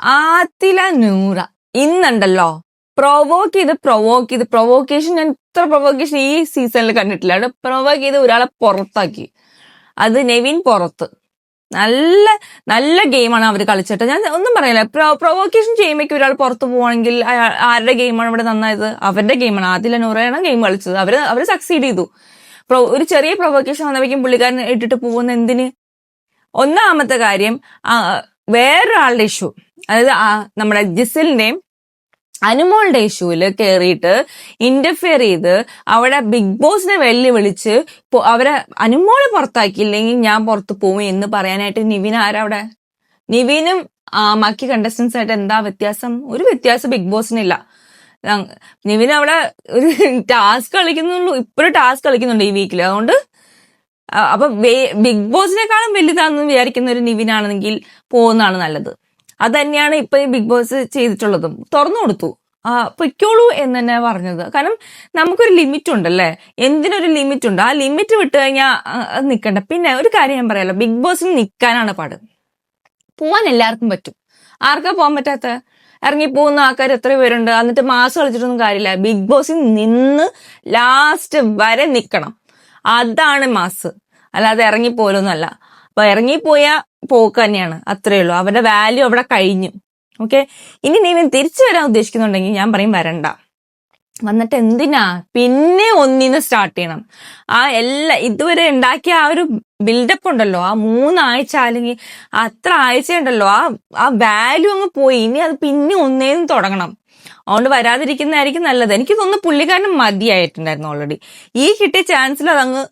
ആത്തില നൂറ. ഇന്നുണ്ടല്ലോ. പ്രൊവോക്ക് ചെയ്ത് പ്രൊവോക്ക് ചെയ്ത് പ്രൊവോക്കേഷൻ ഞാൻ ഇത്ര പ്രൊവോക്കേഷൻ ഈ സീസണിൽ കണ്ടിട്ടില്ല. പ്രൊവോക്ക് ചെയ്ത് ഒരാളെ പുറത്താക്കി. അത് നെവിൻ പുറത്ത്. നല്ല നല്ല ഗെയിമാണ് അവർ കളിച്ചിട്ട് ഞാൻ ഒന്നും പറയില്ല. പ്രൊവോക്കേഷൻ ചെയ്യുമ്പോൾ ഒരാൾ പുറത്ത് പോവാണെങ്കിൽ ആരുടെ ഗെയിമാണ് ഇവിടെ നന്നായത്? അവരുടെ ഗെയിമാണ് ആദ്യം നൂറയാണ് ഗെയിം കളിച്ചത്. അവർ അവർ സക്സീഡ് ചെയ്തു. ഒരു ചെറിയ പ്രൊവോക്കേഷൻ വന്നപ്പോഴേക്കും പുള്ളിക്കാരൻ ഇട്ടിട്ട് പോകുന്ന എന്തിന്? ഒന്നാമത്തെ കാര്യം വേറൊരാളുടെ ഇഷ്യൂ അതായത് ആ, നമ്മുടെ ജിസിലിന്റെയും അനുമോളുടെ ഇഷ്യൂവിൽ കയറിയിട്ട് ഇന്റർഫിയർ ചെയ്ത് അവിടെ ബിഗ് ബോസിനെ വെല്ലുവിളിച്ച് അവരെ അനുമോളെ പുറത്താക്കിയില്ലെങ്കിൽ ഞാൻ പുറത്ത് പോകും എന്ന് പറയാനായിട്ട് നിവിൻ ആരാ അവിടെ? നിവിനും ബാക്കി കണ്ടസ്റ്റൻസ് ആയിട്ട് എന്താ വ്യത്യാസം? ഒരു വ്യത്യാസം ബിഗ് ബോസിനില്ല നിവിൻ അവിടെ ഒരു ടാസ്ക് കളിക്കുന്നുള്ളൂ ഇപ്പോഴും ടാസ്ക് കളിക്കുന്നുണ്ട് ഈ വീക്കിൽ അതുകൊണ്ട് അപ്പൊ ബിഗ് ബോസിനെക്കാളും വലുതാണെന്ന് വിചാരിക്കുന്ന ഒരു നിവിനാണെങ്കിൽ പോകുന്നതാണ് നല്ലത്. അത് തന്നെയാണ് ഇപ്പൊ ബിഗ് ബോസ് ചെയ്തിട്ടുള്ളതും. തുറന്നു കൊടുത്തു. പൊയ്ക്കോളൂ എന്ന് തന്നെ പറഞ്ഞത്. കാരണം നമുക്കൊരു ലിമിറ്റ് ഉണ്ടല്ലേ എന്തിനൊരു ലിമിറ്റ് ഉണ്ട് ആ ലിമിറ്റ് വിട്ട് കഴിഞ്ഞാൽ നിൽക്കണ്ട പിന്നെ ഒരു കാര്യം ഞാൻ പറയാലോ. ബിഗ് ബോസിന് നിൽക്കാനാണ് പാട്. പോവാൻ എല്ലാവർക്കും പറ്റും. ആർക്കാ പോകാൻ പറ്റാത്ത? ഇറങ്ങി പോകുന്ന ആൾക്കാർ എത്ര പേരുണ്ട്. എന്നിട്ട് മാസം കളിച്ചിട്ടൊന്നും കാര്യമില്ല. ബിഗ് ബോസിൽ നിന്ന് ലാസ്റ്റ് വരെ നിൽക്കണം അതാണ് മാസ്. അല്ലാതെ ഇറങ്ങിപ്പോലൊന്നുമല്ല അപ്പൊ ഇറങ്ങിപ്പോയ പോക്ക് തന്നെയാണ്. അത്രേ ഉള്ളൂ. അവരുടെ വാല്യൂ അവിടെ കഴിഞ്ഞു. ഓക്കെ ഇനി നീ തിരിച്ചു വരാൻ ഉദ്ദേശിക്കുന്നുണ്ടെങ്കിൽ ഞാൻ പറയും വരണ്ട. വന്നിട്ട് എന്തിനാ? പിന്നെ ഒന്നിന്ന് സ്റ്റാർട്ട് ചെയ്യണം. ആ എല്ലാ ഇതുവരെ ഉണ്ടാക്കിയ ആ ഒരു ബിൽഡപ്പ് ഉണ്ടല്ലോ. ആ മൂന്നാഴ്ച അല്ലെങ്കിൽ അത്ര ആഴ്ച ഉണ്ടല്ലോ ആ ആ വാല്യൂ അങ്ങ് പോയി. ഇനി അത് പിന്നെ ഒന്നേന്ന് തുടങ്ങണം. അതുകൊണ്ട് വരാതിരിക്കുന്നതായിരിക്കും നല്ലത്. എനിക്ക് തോന്നുന്നു പുള്ളിക്കാരന് മതിയായിട്ടുണ്ടായിരുന്നു ഓൾറെഡി ഈ കിട്ടിയ ചാൻസിൽ അതങ്ങ്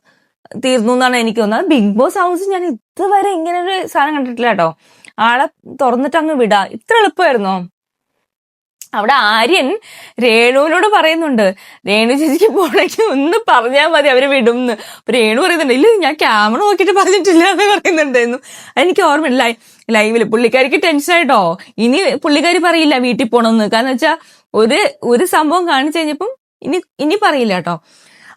തീർന്നു എന്നാണ് എനിക്ക് തോന്നുന്നത്. ബിഗ് ബോസ് ഹൗസ് ഞാൻ ഇതുവരെ ഇങ്ങനെ ഒരു സാധനം കണ്ടിട്ടില്ല കേട്ടോ. ആളെ തുറന്നിട്ട് അങ്ങ് വിടാ. ഇത്ര എളുപ്പമായിരുന്നോ? അവിടെ ആര്യൻ രേണുവിനോട് പറയുന്നുണ്ട്. രേണു ചേച്ചിക്ക് പോണെങ്കിൽ ഒന്ന് പറഞ്ഞാൽ മതി അവർ വിടും എന്ന് രേണു പറയുന്നുണ്ട് ഇല്ല ഞാൻ ക്യാമറ നോക്കിയിട്ട് പറഞ്ഞിട്ടില്ല എന്ന് പറയുന്നുണ്ടായിരുന്നു. എനിക്ക് ഓർമ്മയില്ല. ലൈവിൽ പുള്ളിക്കാരിക്ക് ടെൻഷൻ ആയിട്ടോ. ഇനി പുള്ളിക്കാരി പറയില്ല വീട്ടിൽ പോണമെന്ന് കാരണം വെച്ചാ ഒരു ഒരു സംഭവം കാണിച്ചു കഴിഞ്ഞപ്പം ഇനി ഇനി പറയില്ല കേട്ടോ.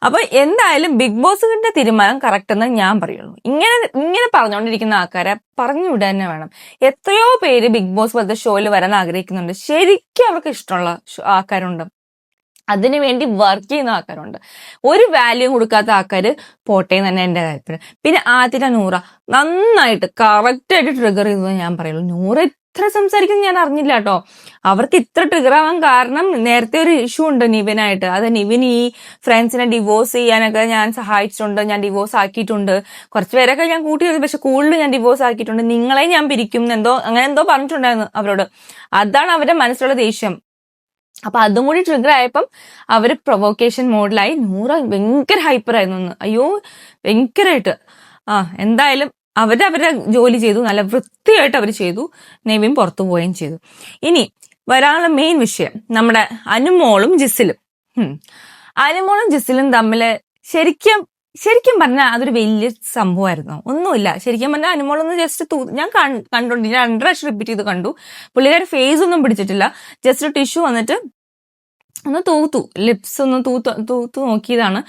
അപ്പൊ എന്തായാലും ബിഗ് ബോസിന്റെ തീരുമാനം കറക്റ്റ് എന്ന് ഞാൻ പറയുള്ളൂ. ഇങ്ങനെ ഇങ്ങനെ പറഞ്ഞുകൊണ്ടിരിക്കുന്ന ആൾക്കാരെ പറഞ്ഞു വിടാൻ തന്നെ വേണം. എത്രയോ പേര് ബിഗ് ബോസ് പോലത്തെ ഷോയിൽ വരാൻ ആഗ്രഹിക്കുന്നുണ്ട്. ശരിക്കും അവർക്ക് ഇഷ്ടമുള്ള ആൾക്കാരുണ്ട്. അതിനു വേണ്ടി വർക്ക് ചെയ്യുന്ന ആൾക്കാരുണ്ട്. ഒരു വാല്യൂ കൊടുക്കാത്ത ആൾക്കാർ പോട്ടെ തന്നെ എന്റെ കാര്യത്തിൽ പിന്നെ ആദ്യത്തെ നൂറ. നന്നായിട്ട് കറക്റ്റ് ആയിട്ട് ട്രിഗർ ചെയ്തത് ഞാൻ പറയുള്ളൂ. നൂറ ഇത്ര സംസാരിക്കുന്ന ഞാൻ അറിഞ്ഞില്ല കേട്ടോ അവർക്ക് ഇത്ര ട്രിഗർ ആവാൻ കാരണം നേരത്തെ ഒരു ഇഷ്യൂ ഉണ്ട് നിവിനായിട്ട്. അത് നിവിൻ ഈ ഫ്രണ്ട്സിനെ ഡിവോഴ്സ് ചെയ്യാനൊക്കെ ഞാൻ സഹായിച്ചിട്ടുണ്ട് ഞാൻ ഡിവോഴ്സ് ആക്കിയിട്ടുണ്ട്. കുറച്ച് പേരൊക്കെ ഞാൻ കൂട്ടി പക്ഷെ കൂടുതൽ ഞാൻ ഡിവോഴ്സ് ആക്കിയിട്ടുണ്ട്. നിങ്ങളെ ഞാൻ പിരിക്കും എന്തോ അങ്ങനെ എന്തോ പറഞ്ഞിട്ടുണ്ടായിരുന്നു അവരോട്. അതാണ് അവരുടെ മനസ്സിലുള്ള ദേഷ്യം. അപ്പൊ അതും കൂടി ട്രിഗർ ആയപ്പം അവർ പ്രൊവോക്കേഷൻ മോഡിലായി നൂറ ഭയങ്കര ഹൈപ്പർ ആയിരുന്നു. അയ്യോ ഭയങ്കരമായിട്ട് ആ എന്തായാലും അവർ അവരുടെ ജോലി ചെയ്തു നല്ല വൃത്തിയായിട്ട് അവർ ചെയ്തു നെവിൻ പുറത്തു പോവുകയും ചെയ്തു. ഇനി വരാനുള്ള മെയിൻ വിഷയം നമ്മുടെ അനുമോളും ജിസിലും അനുമോളും ജിസിലും തമ്മിൽ ശരിക്കും ശരിക്കും പറഞ്ഞാൽ അതൊരു വലിയ സംഭവമായിരുന്നു. ഒന്നുമില്ല. ശരിക്കും പറഞ്ഞാൽ അനുമോളൊന്ന് ജസ്റ്റ് തൂ ഞാൻ കണ്ടോണ്ട് ഞാൻ രണ്ട് പ്രാവശ്യം റിപ്പീറ്റ് ചെയ്ത് കണ്ടു. പുള്ളിക്കാരുടെ ഫേസ് ഒന്നും പിടിച്ചിട്ടില്ല. ജസ്റ്റ് ടിഷ്യൂ വന്നിട്ട് ഒന്ന് തൂത്തു ലിപ്സ് ഒന്ന് തൂത്ത് തൂത്തു നോക്കിയതാണ്.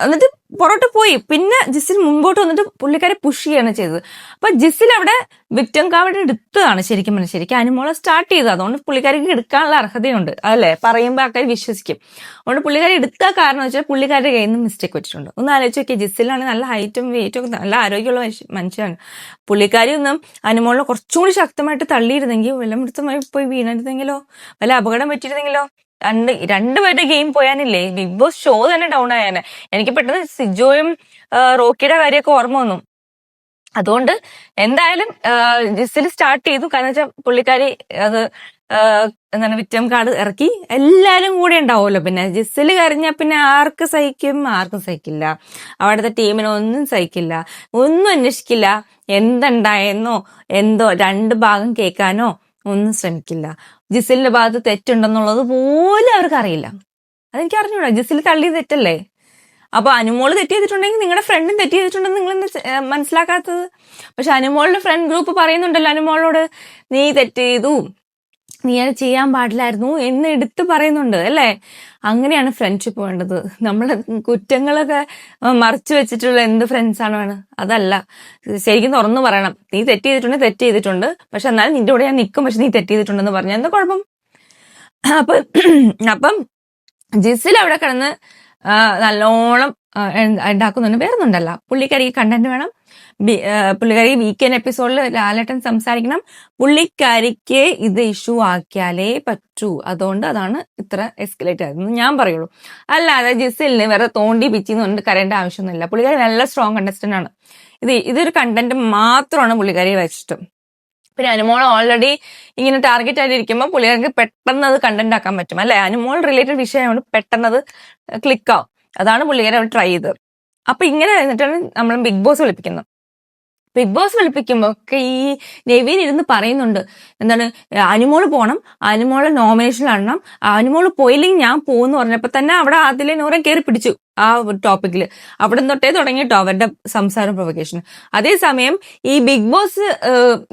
എന്നിട്ട് പുറത്ത് പോയി. പിന്നെ ജിസിൽ മുമ്പോട്ട് വന്നിട്ട് പുള്ളിക്കാരെ പുഷ് ചെയ്യാണ് ചെയ്തത്. അപ്പൊ ജിസിൽ അവിടെ വിക്ടം കാവടെ എടുത്തതാണ് ശരിക്കും ശരിക്കും അനുമോളെ സ്റ്റാർട്ട് ചെയ്തത്. അതുകൊണ്ട് പുള്ളിക്കാരിക്ക് എടുക്കാനുള്ള അർഹതയുണ്ട്. അതല്ലേ പറയുമ്പോൾ ആൾക്കാർ വിശ്വസിക്കും. അതുകൊണ്ട് പുള്ളിക്കാരി എടുത്ത കാരണം വെച്ചാൽ പുള്ളിക്കാരുടെ കയ്യിൽ നിന്ന് മിസ്റ്റേക്ക് വെച്ചിട്ടുണ്ട്. ഒന്ന് ആലോചിച്ച് നോക്കിയാൽ ജിസിലാണെങ്കിൽ നല്ല ഹൈറ്റും വെയിറ്റും ഒക്കെ നല്ല ആരോഗ്യമുള്ള മനുഷ്യ- മനുഷ്യനാണ്. പുള്ളിക്കാരി ഒന്നും അനുമോളിനെ കുറച്ചുകൂടി ശക്തമായിട്ട് തള്ളിയിരുന്നെങ്കിൽ വല്ല മൃത്തമായി പോയി വീണിരുന്നെങ്കിലോ വല്ല അപകടം പറ്റിയിരുന്നെങ്കിലോ? രണ്ട് രണ്ടുപേരുടെ ഗെയിം പോയാനില്ലേ? ബിഗ് ബോസ് ഷോ തന്നെ ഡൗൺ ആയാനെ. എനിക്ക് പെട്ടെന്ന് സിജോയും റോക്കിയുടെ കാര്യമൊക്കെ ഓർമ്മ വന്നു. അതുകൊണ്ട് എന്തായാലും ജിസിൽ സ്റ്റാർട്ട് ചെയ്തു. കാരണം വെച്ചാൽ പുള്ളിക്കാരി അത് എന്താണ് വിറ്റം കാർഡ് ഇറക്കി. എല്ലാരും കൂടെ ഉണ്ടാവുമല്ലോ. പിന്നെ ജിസിൽ കരഞ്ഞാൽ പിന്നെ ആർക്ക് സഹിക്കും? ആർക്കും സഹിക്കില്ല. അവിടുത്തെ ടീമിനൊന്നും സഹിക്കില്ല. ഒന്നും അന്വേഷിക്കില്ല. എന്തുണ്ടായെന്നോ എന്തോ രണ്ട് ഭാഗം കേൾക്കാനോ ഒന്നും ശ്രമിക്കില്ല. ജിസിലിന്റെ ഭാഗത്ത് തെറ്റുണ്ടെന്നുള്ളത് പോലും അവർക്ക് അറിയില്ല. അതെനിക്ക് അറിഞ്ഞൂടാ. ജിസിൽ തള്ളി തെറ്റല്ലേ? അപ്പൊ അനുമോൾ തെറ്റ് ചെയ്തിട്ടുണ്ടെങ്കിൽ നിങ്ങളുടെ ഫ്രണ്ടും തെറ്റ് ചെയ്തിട്ടുണ്ടെന്ന് നിങ്ങൾ മനസ്സിലാക്കാത്തത്? പക്ഷെ അനുമോളിന്റെ ഫ്രണ്ട് ഗ്രൂപ്പ് പറയുന്നുണ്ടല്ലോ അനുമോളോട് നീ തെറ്റ് ചെയ്തു. നീ അത് ചെയ്യാൻ പാടില്ലായിരുന്നു എന്ന് എടുത്തു പറയുന്നുണ്ട് അല്ലേ? അങ്ങനെയാണ് ഫ്രണ്ട്ഷിപ്പ് വേണ്ടത്. നമ്മൾ കുറ്റങ്ങളൊക്കെ മറച്ചു വെച്ചിട്ടുള്ള എന്ത് ഫ്രണ്ട്സ് ആണ് വേണം? അതല്ല. ശരിക്കും തുറന്നു പറയണം. നീ തെറ്റ് ചെയ്തിട്ടുണ്ട് തെറ്റ് ചെയ്തിട്ടുണ്ട്. പക്ഷെ എന്നാലും നിന്റെ കൂടെ ഞാൻ നിൽക്കും. പക്ഷെ നീ തെറ്റ് ചെയ്തിട്ടുണ്ടെന്ന് പറഞ്ഞ എന്താ കുഴപ്പം? അപ്പം അപ്പം ജിസിൽ അവിടെ കിടന്ന് നല്ലോണം ഉണ്ടാക്കുന്നുണ്ട്. വേറൊന്നുണ്ടല്ല പുള്ളിക്കാരിക്ക് കണ്ടന്റ് വേണം. പുള്ളിക്കാരി വീക്കെൻഡ് എപ്പിസോഡിൽ ലാലേട്ടൻ സംസാരിക്കണം. പുള്ളിക്കാരിക്ക് ഇത് ഇഷ്യൂ ആക്കിയാലേ പറ്റൂ. അതുകൊണ്ട് അതാണ് ഇത്ര എസ്കലേറ്റ് ആയതെന്ന് ഞാൻ പറയുള്ളൂ. അല്ലാതെ ജിസിലിന് വേറെ തോണ്ടി പിച്ചിന്ന് പറഞ്ഞിട്ട് കരേണ്ട ആവശ്യമൊന്നുമില്ല. പുള്ളിക്കാരി നല്ല സ്ട്രോങ് കണ്ടസ്റ്റന്റ് ആണ്. ഇത് ഇതൊരു കണ്ടന്റ് മാത്രമാണ് പുള്ളിക്കാരി വെച്ചിട്ട്. പിന്നെ അനുമോൾ ഓൾറെഡി ഇങ്ങനെ ടാർഗറ്റ് ആയിട്ടിരിക്കുമ്പോൾ പുള്ളിക്കാർക്ക് പെട്ടെന്ന് അത് കണ്ടന്റ് ആക്കാൻ പറ്റും. അല്ലെ? അനുമോൾ റിലേറ്റഡ് വിഷയമാണ് പെട്ടെന്ന് അത് ക്ലിക്കാവും അതാണ് പുള്ളിക്കാരി അവർ ട്രൈ ചെയ്തത്. അപ്പൊ ഇങ്ങനെ എന്നിട്ടാണ് നമ്മൾ ബിഗ് ബോസ് വിളിപ്പിക്കുന്നത്. ബിഗ് ബോസ് വിളിപ്പിക്കുമ്പോ ഒക്കെ ഈ നെവീൻ ഇരുന്ന് പറയുന്നുണ്ട്. എന്താണ് അനുമോൾ പോണം. അനുമോൾ നോമിനേഷൻ ആണണം അനുമോൾ പോയില്ലെങ്കിൽ ഞാൻ പോകുന്നു പറഞ്ഞപ്പോ തന്നെ അവിടെ അതിലെ നൂറൻ കയറി പിടിച്ചു ആ ടോപ്പിക്കിൽ അവിടെ തൊട്ടേ തുടങ്ങിയിട്ടോ അവരുടെ സംസാരം പ്രൊവക്കേഷൻ അതേസമയം ഈ ബിഗ് ബോസ്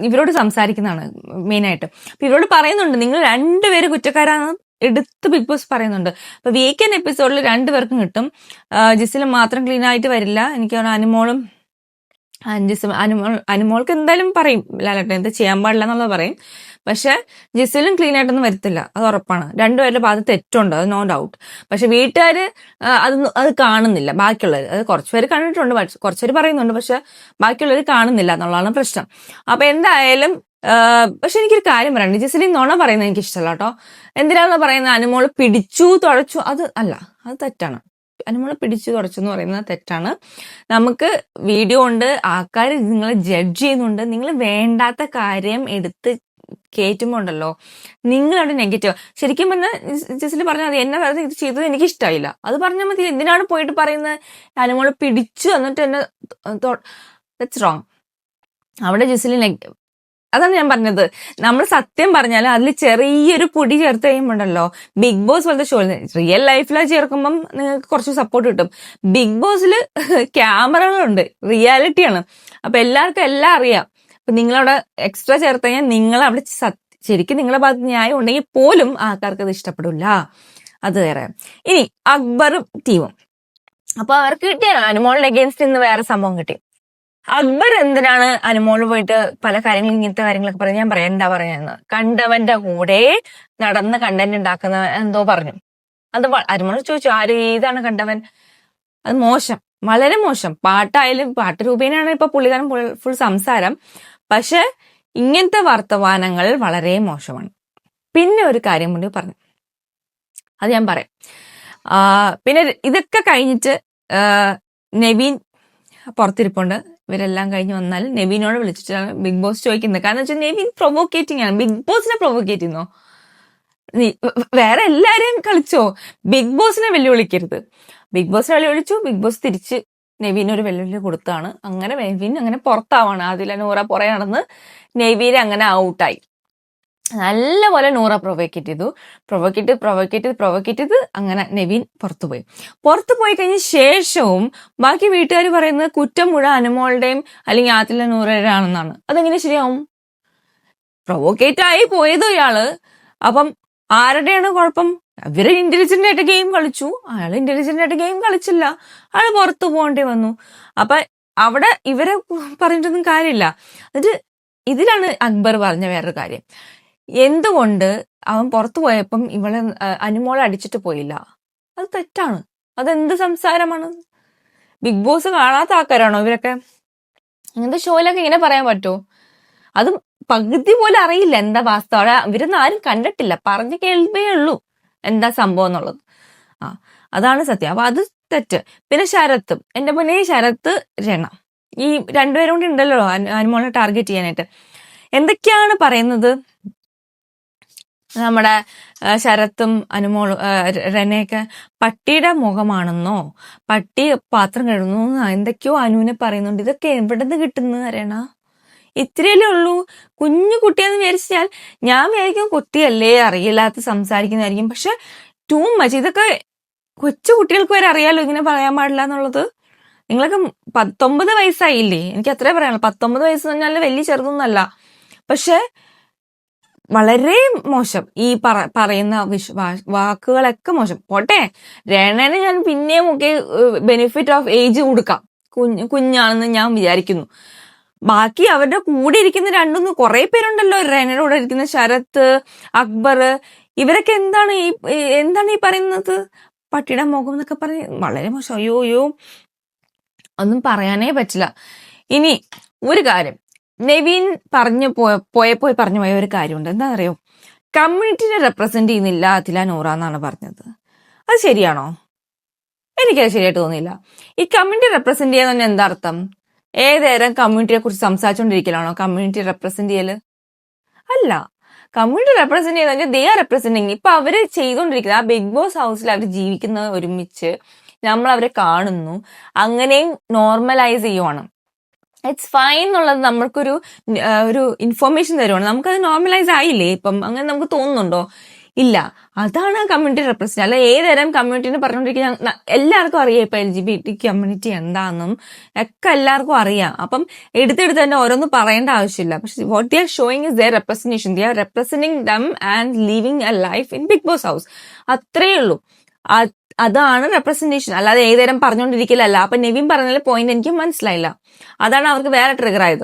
ഇവരോട് സംസാരിക്കുന്നതാണ് മെയിനായിട്ട് അപ്പൊ ഇവരോട് പറയുന്നുണ്ട് നിങ്ങൾ രണ്ടുപേര് കുറ്റക്കാരാണെന്ന് എടുത്ത് ബിഗ് ബോസ് പറയുന്നുണ്ട്. അപ്പൊ വീക്കെൻഡ് എപ്പിസോഡിൽ രണ്ടുപേർക്കും കിട്ടും. ജിസിലും മാത്രം ക്ലീൻ ആയിട്ട് വരില്ല. എനിക്ക് തോന്നുന്നു അനുമോളും ജിസ് അനുമോൾ അനുമോൾക്ക് എന്തായാലും പറയും ലാലട്ടെ എന്താ ചെയ്യാൻ പാടില്ല എന്നുള്ളത് പറയും. പക്ഷെ ജിസിലും ക്ലീൻ ആയിട്ടൊന്നും വരത്തില്ല. അത് ഉറപ്പാണ്. രണ്ടുപേരുടെ ഭാഗത്ത് തെറ്റുണ്ട് അത് നോ ഡൗട്ട് പക്ഷെ വീട്ടുകാർ അത് അത് കാണുന്നില്ല. ബാക്കിയുള്ളവർ അത് കുറച്ചുപേർ കണ്ടിട്ടുണ്ട് കുറച്ചുപേർ പറയുന്നുണ്ട് പക്ഷെ ബാക്കിയുള്ളവർ കാണുന്നില്ല എന്നുള്ളതാണ് പ്രശ്നം. അപ്പൊ എന്തായാലും പക്ഷെ എനിക്കൊരു കാര്യം പറയണം ജിസിലി നുണ പറയുന്നത് എനിക്ക് ഇഷ്ടമല്ല കേട്ടോ. എന്തിനാണെന്ന് പറയുന്നത്? അനുമോൾ പിടിച്ചു തുടച്ചു. അത് അല്ല അത് തെറ്റാണ്. അനുമോൾ പിടിച്ചു തുടച്ചു എന്ന് പറയുന്നത് തെറ്റാണ്. നമുക്ക് വീഡിയോ ഉണ്ട് ആൾക്കാർ നിങ്ങളെ ജഡ്ജ് ചെയ്യുന്നുണ്ട്. നിങ്ങൾ വേണ്ടാത്ത കാര്യം എടുത്ത് കയറ്റുമ്പോ ഉണ്ടല്ലോ നിങ്ങളവിടെ നെഗറ്റീവ് ശരിക്കും പറഞ്ഞാൽ ജസ്റ്റിൽ പറഞ്ഞാൽ മതി എന്നെ വെറുതെ ഇത് ചെയ്തത് എനിക്ക് ഇഷ്ടമായില്ല അത് പറഞ്ഞാൽ മതി. എന്തിനാണ് പോയിട്ട് പറയുന്നത്? അനുമോൾ പിടിച്ചു എന്നിട്ട് എന്നെ ദാറ്റ്സ് റോങ് അവിടെ ജസ്റ്റിൽ അതാണ് ഞാൻ പറഞ്ഞത്. നമ്മൾ സത്യം പറഞ്ഞാൽ അതിൽ ചെറിയൊരു പൊടി ചേർത്ത് കഴിയുമ്പോണ്ടല്ലോ ബിഗ് ബോസ് പോലത്തെ ഷോ റിയൽ ലൈഫിൽ ചേർക്കുമ്പം നിങ്ങൾക്ക് കുറച്ച് സപ്പോർട്ട് കിട്ടും. ബിഗ് ബോസിൽ ക്യാമറകളുണ്ട്. റിയാലിറ്റിയാണ് അപ്പൊ എല്ലാവർക്കും എല്ലാം അറിയാം. അപ്പൊ നിങ്ങളവിടെ എക്സ്ട്രാ ചേർത്ത് കഴിഞ്ഞാൽ നിങ്ങൾ അവിടെ ശരിക്കും നിങ്ങളുടെ ഭാഗത്ത് ന്യായം ഉണ്ടെങ്കിൽ പോലും ആൾക്കാർക്ക് അത് ഇഷ്ടപ്പെടില്ല. അത് വേറെ. ഇനി അക്ബറും ടീമും. അപ്പൊ അവർക്ക് കിട്ടിയ അനുമോളിന്റെ അഗേൻസ്റ്റ് ഇന്ന് വേറെ സംഭവം കിട്ടി. അക്ബർ എന്തിനാണ് അനുമോൾ പോയിട്ട് പല കാര്യങ്ങളും ഇങ്ങനത്തെ കാര്യങ്ങളൊക്കെ പറഞ്ഞു? ഞാൻ പറയാം. എന്താ പറയാന്ന്? കണ്ടവന്റെ കൂടെ നടന്ന് കണ്ടന്റ് ഉണ്ടാക്കുന്ന എന്തോ പറഞ്ഞു. അത് അനുമോൾ ചോദിച്ചു ആര്? ഏതാണ് കണ്ടവൻ? അത് മോശം. വളരെ മോശം. പാട്ടായാലും പാട്ട് രൂപേണയാണ് ഇപ്പൊ പുള്ളിക്കാരൻ ഫുൾ സംസാരം. പക്ഷെ ഇങ്ങനത്തെ വർത്തമാനങ്ങൾ വളരെ മോശമാണ്. പിന്നെ ഒരു കാര്യം കൂടി പറഞ്ഞു. അത് ഞാൻ പറയാം. പിന്നെ ഇതൊക്കെ കഴിഞ്ഞിട്ട് നവീൻ പുറത്തിരിപ്പുണ്ട്. ഇവരെല്ലാം കഴിഞ്ഞ് വന്നാൽ നെവീനോട് വിളിച്ചിട്ടാണ് ബിഗ് ബോസ് ചോദിക്കുന്നത്. കാരണം വെച്ചാൽ നെവീൻ പ്രൊവോക്കേറ്റിംഗ് ആണ്. ബിഗ് ബോസിനെ പ്രൊവോക്കേറ്റ് ചെയ്യുന്നോ നീ വേറെ എല്ലാരെയും കളിച്ചോ? ബിഗ് ബോസിനെ വെല്ലുവിളിക്കരുത്. ബിഗ് ബോസിനെ വെല്ലുവിളിച്ചു. ബിഗ് ബോസ് തിരിച്ച് നെവീന് ഒരു വെല്ലുവിളി കൊടുത്താണ്. അങ്ങനെ നെവീൻ അങ്ങനെ പുറത്താവാണ്. അതിലെ നൂറ പുറകെ നടന്ന് അങ്ങനെ ഔട്ടായി നല്ലപോലെ നൂറ പ്രൊവോക്കേറ്റ് ചെയ്തു. പ്രൊവോക്കേറ്റ് പ്രൊവോക്കേറ്റ് പ്രൊവോക്കേറ്റ് ചെയ്ത് അങ്ങനെ നെവിൻ പുറത്തു പോയി. പുറത്തു പോയി കഴിഞ്ഞ ശേഷവും ബാക്കി വീട്ടുകാർ പറയുന്നത് കുറ്റം മുഴ അനുമോളുടെയും അല്ലെങ്കിൽ ആത്തിലെ നൂറയുടെ ആണെന്നാണ് അതെങ്ങനെ ശരിയാവും? പ്രൊവോക്കേറ്റ് ആയി പോയത് ഇയാൾ. അപ്പം ആരുടെയാണ് കുഴപ്പം? ഇവർ ഇന്റലിജന്റ് ആയിട്ട് ഗെയിം കളിച്ചു. അയാൾ ഇന്റലിജന്റ് ആയിട്ട് ഗെയിം കളിച്ചില്ല. അയാൾ പുറത്തു പോകേണ്ടി വന്നു. അപ്പൊ അവിടെ ഇവരെ പറഞ്ഞിട്ടൊന്നും കാര്യമില്ല. എന്നിട്ട് ഇതിലാണ് അക്ബർ പറഞ്ഞ വേറൊരു കാര്യം. എന്തുകൊണ്ട് അവൻ പുറത്തു പോയപ്പം ഇവളെ അനുമോളെ അടിച്ചിട്ട് പോയില്ല? അത് തെറ്റാണ്. അതെന്ത് സംസാരമാണ്? ബിഗ് ബോസ് കാണാത്ത ആൾക്കാരാണോ ഇവരൊക്കെ? ഇങ്ങനത്തെ ഷോയിലൊക്കെ ഇങ്ങനെ പറയാൻ പറ്റുമോ? അത് പകുതി പോലെ അറിയില്ല എന്താ വാസ്തവ. ഇവരൊന്നും ആരും കണ്ടിട്ടില്ല. പറഞ്ഞു കേൾവേ ഉള്ളൂ എന്താ സംഭവം എന്നുള്ളത്. ആ അതാണ് സത്യം. അപ്പൊ അത് തെറ്റ്. പിന്നെ ശരത്തും. എന്റെ മുന്നേ ശരത്ത് രണ. ഈ രണ്ടുപേരും കൂടി ഉണ്ടല്ലോ അനു- അനുമോളെ ടാർഗറ്റ് ചെയ്യാനായിട്ട്. എന്തൊക്കെയാണ് പറയുന്നത്? നമ്മുടെ ശരത്തും അനുമോളും രനയൊക്കെ പട്ടിയുടെ മുഖമാണെന്നോ? പട്ടി പാത്രം കഴുകുന്നു എന്തൊക്കെയോ അനുവിനെ പറയുന്നുണ്ട്. ഇതൊക്കെ എവിടെ നിന്ന് കിട്ടുന്നു അറിയണ ഇത്രയല്ലേ ഉള്ളൂ. കുഞ്ഞു കുട്ടിയെന്ന് വിചാരിച്ചാൽ ഞാൻ വിചാരിക്കും കുട്ടിയല്ലേ അറിയില്ലാത്ത സംസാരിക്കുന്നതായിരിക്കും. പക്ഷെ ടൂ മച്ച്. ഇതൊക്കെ കൊച്ചു കുട്ടികൾക്ക് വരെ അറിയാലോ ഇങ്ങനെ പറയാൻ പാടില്ല എന്നുള്ളത്? നിങ്ങളൊക്കെ പത്തൊമ്പത് വയസ്സായില്ലേ? എനിക്ക് അത്രേ പറയാനുള്ളൂ. പത്തൊമ്പത് വയസ്സ് എന്ന് പറഞ്ഞാൽ വലിയ ചെറുതൊന്നുമല്ല പക്ഷെ വളരെ മോശം. ഈ പറ പറയുന്ന വിശ് വാക്കുകളൊക്കെ മോശം. പോട്ടെ. രേണേനെ ഞാൻ പിന്നെയും ഒക്കെ ബെനിഫിറ്റ് ഓഫ് ഏജ് കൊടുക്കാം. കുഞ്ഞ് കുഞ്ഞാണെന്ന് ഞാൻ വിചാരിക്കുന്നു. ബാക്കി അവരുടെ കൂടെ ഇരിക്കുന്ന രണ്ടൊന്ന് കുറെ പേരുണ്ടല്ലോ. രേണയുടെ കൂടെ ഇരിക്കുന്ന ശരത്ത് അക്ബർ. ഇവരൊക്കെ എന്താണ് ഈ- എന്താണ് ഈ പറയുന്നത്? പട്ടിയുടെ മുഖം എന്നൊക്കെ പറഞ്ഞ് വളരെ മോശം. അയ്യോ അയ്യോ. ഒന്നും പറയാനേ പറ്റില്ല. ഇനി ഒരു കാര്യം. നെവീൻ പറഞ്ഞു പോയ പോയി പറഞ്ഞു പോയ ഒരു കാര്യമുണ്ട്. എന്താ അറിയോ കമ്മ്യൂണിറ്റിനെ റെപ്രസെന്റ് ചെയ്യുന്നില്ല അതില നൂറ എന്നാണ് പറഞ്ഞത്. അത് ശരിയാണോ? എനിക്കത് ശരിയായിട്ട് തോന്നിയില്ല. ഈ കമ്മ്യൂണിറ്റി റെപ്രസെന്റ് ചെയ്യാൻ തന്നെ എന്താ അർത്ഥം? ഏതേരം കമ്മ്യൂണിറ്റിയെ കുറിച്ച് സംസാരിച്ചുകൊണ്ടിരിക്കലാണോ കമ്മ്യൂണിറ്റി റെപ്രസെന്റ് ചെയ്യൽ? അല്ല. കമ്മ്യൂണിറ്റി റെപ്രസെന്റ് ചെയ്യുന്ന ദേ ആർ റെപ്രസെന്റിങ് ഇപ്പൊ അവർ ചെയ്തുകൊണ്ടിരിക്കുന്നത് ആ ബിഗ് ബോസ് ഹൗസിൽ അവർ ജീവിക്കുന്ന ഒരുമിച്ച് നമ്മൾ അവരെ കാണുന്നു. അങ്ങനെയും നോർമലൈസ് ചെയ്യുവാണ്. ഇറ്റ്സ് ഫൈൻ എന്നുള്ളത് നമ്മൾക്കൊരു ഒരു ഇൻഫോർമേഷൻ തരുവാണ്. നമുക്കത് നോർമലൈസ് ആയില്ലേ ഇപ്പം? അങ്ങനെ നമുക്ക് തോന്നുന്നുണ്ടോ? ഇല്ല. അതാണ് ആ കമ്മ്യൂണിറ്റി റെപ്രസെന്റ് അല്ല ഏതുതരം കമ്മ്യൂണിറ്റിനെ പറഞ്ഞുകൊണ്ടിരിക്കുന്ന എല്ലാവർക്കും അറിയാം ഇപ്പൊ L G B T community എന്താണെന്നും ഒക്കെ എല്ലാവർക്കും അറിയാം. അപ്പം എടുത്തെടുത്ത് തന്നെ ഓരോന്ന് പറയേണ്ട ആവശ്യമില്ല. പക്ഷെ what they are showing is their representation they are representing them and living a life in Bigg Boss house അത്രയേ ഉള്ളൂ. അതാണ് റെപ്രസെന്റേഷൻ അല്ലാതെ ഏതേരം പറഞ്ഞുകൊണ്ടിരിക്കലല്ല. അപ്പൊ നെവിൻ പറഞ്ഞ പോയിന്റ് എനിക്ക് മനസ്സിലായില്ല. അതാണ് അവർക്ക് വേറെ ട്രിഗർ ആയത്.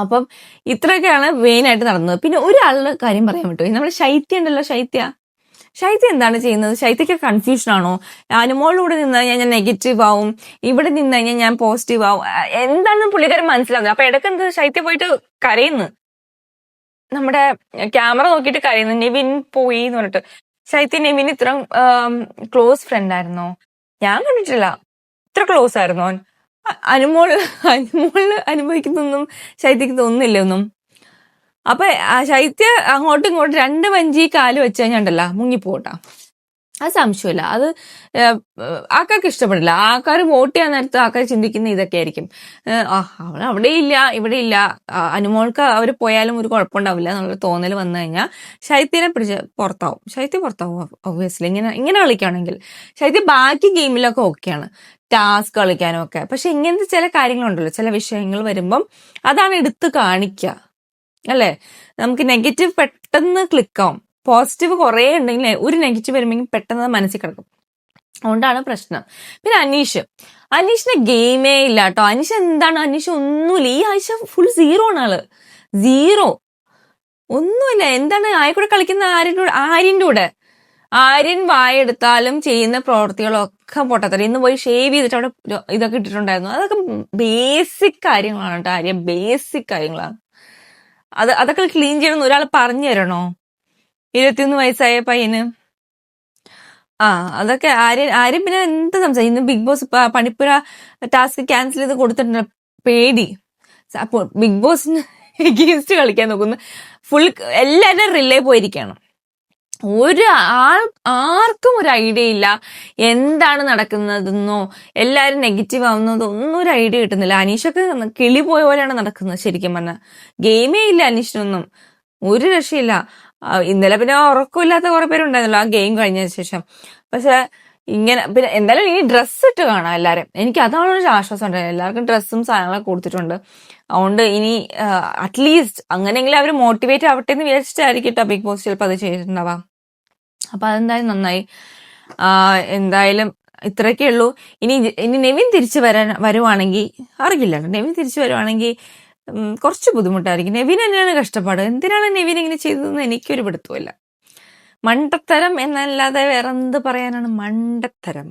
അപ്പം ഇത്രയൊക്കെയാണ് മെയിൻ ആയിട്ട് നടന്നത്. പിന്നെ ഒരാളുടെ കാര്യം പറയാൻ പറ്റുമോ നമ്മുടെ ശൈത്യ ഉണ്ടല്ലോ ശൈത്യ. ശൈത്യ എന്താണ് ചെയ്യുന്നത്? ശൈത്യക്ക് കൺഫ്യൂഷൻ ആണോ? അനുമോളിലൂടെ നിന്ന് കഴിഞ്ഞാൽ ഞാൻ നെഗറ്റീവ് ആവും. ഇവിടെ നിന്ന് കഴിഞ്ഞാൽ ഞാൻ പോസിറ്റീവ് ആവും. എന്താണെന്ന് പുള്ളിക്കാരൻ മനസ്സിലാവുന്നത് അപ്പൊ ഇടയ്ക്ക് എന്ത് ശൈത്യ പോയിട്ട് കരയുന്നു. നമ്മുടെ ക്യാമറ നോക്കിയിട്ട് കരയുന്നു. നെവിൻ പോയി എന്ന് പറഞ്ഞിട്ട്. ശൈത്യ നെവിൻ ഇത്ര ക്ലോസ് ഫ്രണ്ട് ആയിരുന്നോ? ഞാൻ കണ്ടിട്ടില്ല. ഇത്ര ക്ലോസ് ആയിരുന്നോ? അനുമോൾ അനുമോൾ അനുഭവിക്കുന്നൊന്നും ശൈത്യക്ക് തോന്നുന്നില്ല ഒന്നും. അപ്പൊ ശൈത്യ അങ്ങോട്ടും ഇങ്ങോട്ടും രണ്ട് വഞ്ചി കാൽ വെച്ച് കഴിഞ്ഞാണ്ടല്ല മുങ്ങിപ്പോട്ടാ. അത് സംശയമില്ല. അത് ആൾക്കാർക്ക് ഇഷ്ടപ്പെടില്ല. ആൾക്കാർ വോട്ട് ചെയ്യാൻ നേരത്ത് ആൾക്കാർ ചിന്തിക്കുന്ന ഇതൊക്കെ ആയിരിക്കും. അവൾ അവിടെ ഇല്ല ഇവിടെ ഇല്ല. അനുമോൾക്ക് അവർ പോയാലും ഒരു കുഴപ്പമുണ്ടാവില്ല എന്നുള്ള തോന്നൽ വന്നു കഴിഞ്ഞാൽ ശൈത്യനെ പിടിച്ച് പുറത്താവും. ശൈത്യ പുറത്താവും ഒബ്വിയസ്ലി ഇങ്ങനെ ഇങ്ങനെ കളിക്കുകയാണെങ്കിൽ. ശൈത്യ ബാക്കി ഗെയിമിലൊക്കെ ഓക്കെയാണ്. ടാസ്ക് കളിക്കാനും ഒക്കെ. പക്ഷെ ഇങ്ങനത്തെ ചില കാര്യങ്ങളുണ്ടല്ലോ. ചില വിഷയങ്ങൾ വരുമ്പം അതാണ് എടുത്ത് കാണിക്കുക. അല്ലേ? നമുക്ക് നെഗറ്റീവ് പെട്ടെന്ന് ക്ലിക്കാവും. പോസിറ്റീവ് കുറേ ഉണ്ടെങ്കിൽ ഒരു നെഗറ്റീവ് വരുമ്പോൾ പെട്ടെന്ന് മനസ്സിൽ കിടക്കും. അതുകൊണ്ടാണ് പ്രശ്നം. പിന്നെ അനീഷ്. അനീഷിന് ഗെയിമേ ഇല്ല കേട്ടോ അനീഷ് എന്താണ്? അനീഷ് ഒന്നുമില്ല. ഈ ആഴ്ച ഫുൾ സീറോ ആണ് ആൾ. സീറോ ഒന്നുമില്ല. എന്താണ്? ആയിക്കൂടെ കളിക്കുന്ന ആര്യന്റെ ആര്യന്റെ കൂടെ. ആര്യൻ വായെടുത്താലും ചെയ്യുന്ന പ്രവൃത്തികളൊക്കെ പൊട്ടത്തരം. ഇന്ന് പോയി ഷേവ് ചെയ്തിട്ട് അവിടെ ഇതൊക്കെ ഇട്ടിട്ടുണ്ടായിരുന്നു. അതൊക്കെ ബേസിക് കാര്യങ്ങളാണ് കേട്ടോ ആര്യ. ബേസിക് കാര്യങ്ങളാണ്. അത് അതൊക്കെ ക്ലീൻ ചെയ്യണമെന്ന് ഒരാൾ പറഞ്ഞു തരണോ? ഇരുപത്തിയൊന്ന് വയസ്സായ പയ്യന്. ആ അതൊക്കെ ആരും ആരും പിന്നെ എന്ത് സംസാരിക്കും? ഇന്ന് ബിഗ് ബോസ് പണിപ്പുര ടാസ്ക് ക്യാൻസൽ ചെയ്ത് കൊടുത്തിട്ടുണ്ട്. പേടി. അപ്പോൾ ബിഗ് ബോസിന് എഗെയിൻസ്റ്റ് കളിക്കാൻ നോക്കുന്നു. ഫുൾ എല്ലാവരും റിലേ പോയിരിക്കണം ഒരു ആൾ ആർക്കും ഒരു ഐഡിയ ഇല്ല. എന്താണ് നടക്കുന്നതെന്നോ എല്ലാവരും നെഗറ്റീവ് ആവുന്നതോ ഒന്നും ഒരു ഐഡിയ കിട്ടുന്നില്ല. അനീഷൊക്കെ കിളി പോയ പോലെയാണ് നടക്കുന്നത് ശരിക്കും പറഞ്ഞാൽ ഗെയിമേ ഇല്ല അനീഷിനൊന്നും. ഒരു രക്ഷയില്ല. ഇന്നലെ പിന്നെ ഉറക്കമില്ലാത്ത കുറെ പേരുണ്ടായിരുന്നല്ലോ ആ ഗെയിം കഴിഞ്ഞതിന് ശേഷം. പക്ഷെ ഇങ്ങനെ പിന്നെ എന്തായാലും ഈ ഡ്രസ്സ് ഇട്ട് കാണാം എല്ലാരും. എനിക്ക് അതാണ് ഒരു ആശ്വാസം ഉണ്ടായത്. എല്ലാവർക്കും ഡ്രസ്സും സാധനങ്ങളൊക്കെ കൊടുത്തിട്ടുണ്ട്. അതുകൊണ്ട് ഇനി അറ്റ്ലീസ്റ്റ് അങ്ങനെയെങ്കിലും അവർ മോട്ടിവേറ്റ് ആവട്ടെ എന്ന് വിചാരിച്ചിട്ടായിരിക്കും കേട്ടോ ബിഗ് ബോസ് ചിലപ്പോൾ അത് ചെയ്തിട്ടുണ്ടാവാം. അപ്പൊ അതെന്തായാലും നന്നായി. എന്തായാലും ഇത്രയൊക്കെ ഉള്ളൂ ഇനി ഇനി നെവിൻ തിരിച്ചു വരാൻ വരുവാണെങ്കിൽ അറിയില്ല നെവിൻ തിരിച്ചു വരുവാണെങ്കിൽ കുറച്ച് ബുദ്ധിമുട്ടായിരിക്കും. നെവിൻ തന്നെയാണ് കഷ്ടപ്പാട്. എന്തിനാണ് നെവിൻ ഇങ്ങനെ ചെയ്തതെന്ന് എനിക്കൊരു പിടുത്തമില്ല മണ്ടത്തരം എന്നല്ലാതെ വേറെ എന്ത് പറയാനാണ് മണ്ടത്തരം?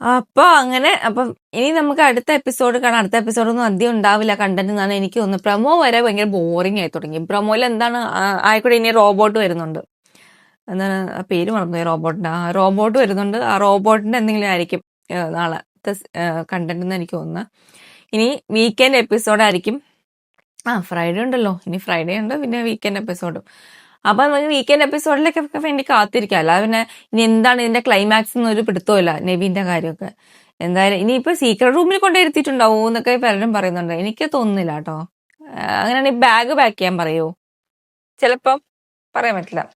അപ്പോൾ അങ്ങനെ അപ്പം ഇനി നമുക്ക് അടുത്ത എപ്പിസോഡ് കാണാം. അടുത്ത എപ്പിസോഡൊന്നും അധികം ഉണ്ടാവില്ല കണ്ടന്റ് എന്നാണ് എനിക്ക് തോന്നുന്നത്. പ്രൊമോ വരെ ഭയങ്കര ബോറിംഗ് ആയി തുടങ്ങി. പ്രൊമോയിൽ എന്താണ് ആയിക്കോട്ടെ ആയിക്കൂടെ ഇനി റോബോട്ട് വരുന്നുണ്ട്. എന്താണ് ആ പേര് മറന്നു റോബോട്ടിന്റെ. ആ റോബോട്ട് വരുന്നുണ്ട്. ആ റോബോട്ടിന്റെ എന്തെങ്കിലും ആയിരിക്കും നാളെ കണ്ടന്റ് എന്ന് എനിക്ക് തോന്നുന്നത്. ഇനി വീക്കെൻഡ് എപ്പിസോഡ് ആയിരിക്കും. ആ ഫ്രൈഡേ ഉണ്ടല്ലോ. ഇനി ഫ്രൈഡേ ഉണ്ട് പിന്നെ വീക്കെൻഡ് എപ്പിസോഡും അപ്പൊ നമുക്ക് വീക്കെൻഡ് എപ്പിസോഡിലേക്കൊക്കെ വേണ്ടി കാത്തിരിക്കാം. അല്ലാതെ പിന്നെ ഇനി എന്താണ് ഇതിന്റെ ക്ലൈമാക്സ് എന്നൊരു പിടുത്തമില്ല നെവിന്റെ കാര്യമൊക്കെ. എന്തായാലും ഇനിയിപ്പോ സീക്രട്ട് റൂമിൽ കൊണ്ടിരുത്തിയിട്ടുണ്ടാവോ എന്നൊക്കെ പലരും പറയുന്നുണ്ട്. എനിക്ക് തോന്നുന്നില്ല കേട്ടോ. അങ്ങനെയാണെങ്കിൽ ബാഗ് പാക്ക് ചെയ്യാൻ പറയൂ. ചിലപ്പോ പറയാൻ പറ്റില്ല.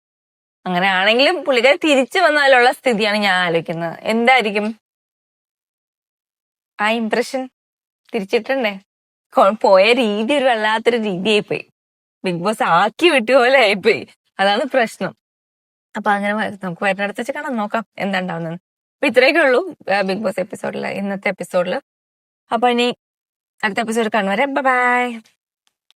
അങ്ങനെ ആണെങ്കിലും പുള്ളിക്കാരി തിരിച്ചു വന്നാലുള്ള സ്ഥിതിയാണ് ഞാൻ ആലോചിക്കുന്നത്. എന്തായിരിക്കും? ആ ഇംപ്രഷൻ തിരിച്ചിട്ടുണ്ടേ? പോയ രീതി ഒരു വല്ലാത്തൊരു രീതിയായി പോയി ബിഗ് ബോസ് ആക്കി വിട്ടു പോലെ ആയിപ്പോയി. അതാണ് പ്രശ്നം. അപ്പൊ അങ്ങനെ നമുക്ക് വരുന്നിടത്ത് വെച്ച് കാണാം. നോക്കാം എന്താ ഉണ്ടാവുന്നത് അപ്പൊ ഇത്രയൊക്കെ ഉള്ളൂ ബിഗ് ബോസ് എപ്പിസോഡിൽ ഇന്നത്തെ എപ്പിസോഡിൽ. അപ്പൊ ഇനി അടുത്ത എപ്പിസോഡ് കാണുവരെ ബൈ.